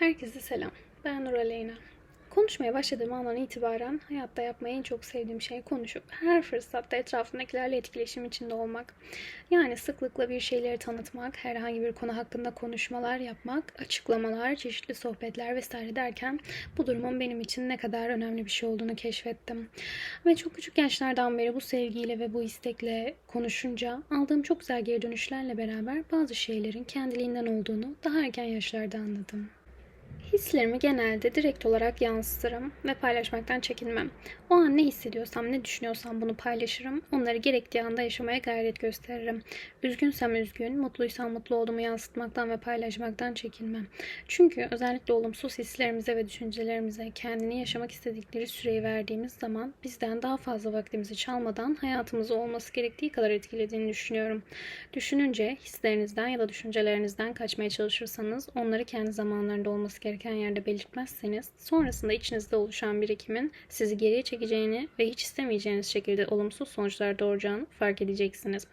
Herkese selam. Ben Nur Aleyna. Konuşmaya başladığım andan itibaren hayatta yapmayı en çok sevdiğim şey konuşup her fırsatta etrafındakilerle etkileşim içinde olmak. Yani sıklıkla bir şeyleri tanıtmak, herhangi bir konu hakkında konuşmalar yapmak, açıklamalar, çeşitli sohbetler vesaire derken bu durumun benim için ne kadar önemli bir şey olduğunu keşfettim. Ve çok küçük yaşlardan beri bu sevgiyle ve bu istekle konuşunca aldığım çok güzel geri dönüşlerle beraber bazı şeylerin kendiliğinden olduğunu daha erken yaşlarda anladım. Hislerimi genelde direkt olarak yansıtırım ve paylaşmaktan çekinmem. O an ne hissediyorsam, ne düşünüyorsam bunu paylaşırım. Onları gerektiği anda yaşamaya gayret gösteririm. Üzgünsem üzgün, mutluysam mutlu olduğumu yansıtmaktan ve paylaşmaktan çekinmem. Çünkü özellikle olumsuz hislerimize ve düşüncelerimize kendini yaşamak istedikleri süreyi verdiğimiz zaman bizden daha fazla vaktimizi çalmadan hayatımızı olması gerektiği kadar etkilediğini düşünüyorum. Düşününce hislerinizden ya da düşüncelerinizden kaçmaya çalışırsanız onları kendi zamanlarında olması gereken yerde belirtmezseniz sonrasında içinizde oluşan birikimin sizi geriye çekeceğini ve hiç istemeyeceğiniz şekilde olumsuz sonuçlar doğuracağını fark edeceksiniz.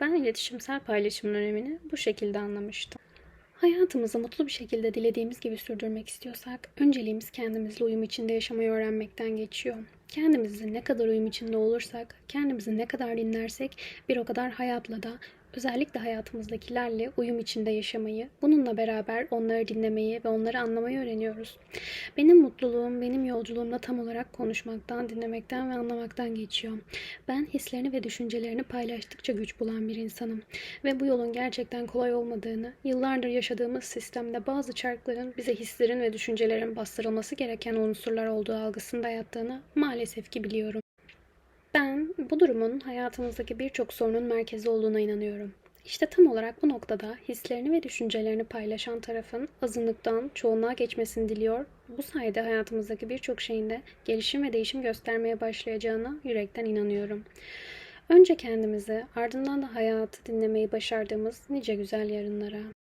Ben iletişimsel paylaşımın önemini bu şekilde anlamıştım. Hayatımızı mutlu bir şekilde dilediğimiz gibi sürdürmek istiyorsak önceliğimiz kendimizle uyum içinde yaşamayı öğrenmekten geçiyor. Kendimizle ne kadar uyum içinde olursak, kendimizi ne kadar dinlersek bir o kadar hayatla da özellikle hayatımızdakilerle uyum içinde yaşamayı, bununla beraber onları dinlemeyi ve onları anlamayı öğreniyoruz. Benim mutluluğum, benim yolculuğum da tam olarak konuşmaktan, dinlemekten ve anlamaktan geçiyor. Ben hislerini ve düşüncelerini paylaştıkça güç bulan bir insanım. Ve bu yolun gerçekten kolay olmadığını, yıllardır yaşadığımız sistemde bazı çarkların bize hislerin ve düşüncelerin bastırılması gereken unsurlar olduğu algısında yattığını maalesef ki biliyorum. Ben bu durumun hayatımızdaki birçok sorunun merkezi olduğuna inanıyorum. İşte tam olarak bu noktada hislerini ve düşüncelerini paylaşan tarafın azınlıktan çoğunluğa geçmesini diliyor. Bu sayede hayatımızdaki birçok şeyin de gelişim ve değişim göstermeye başlayacağına yürekten inanıyorum. Önce kendimizi, ardından da hayatı dinlemeyi başardığımız nice güzel yarınlara.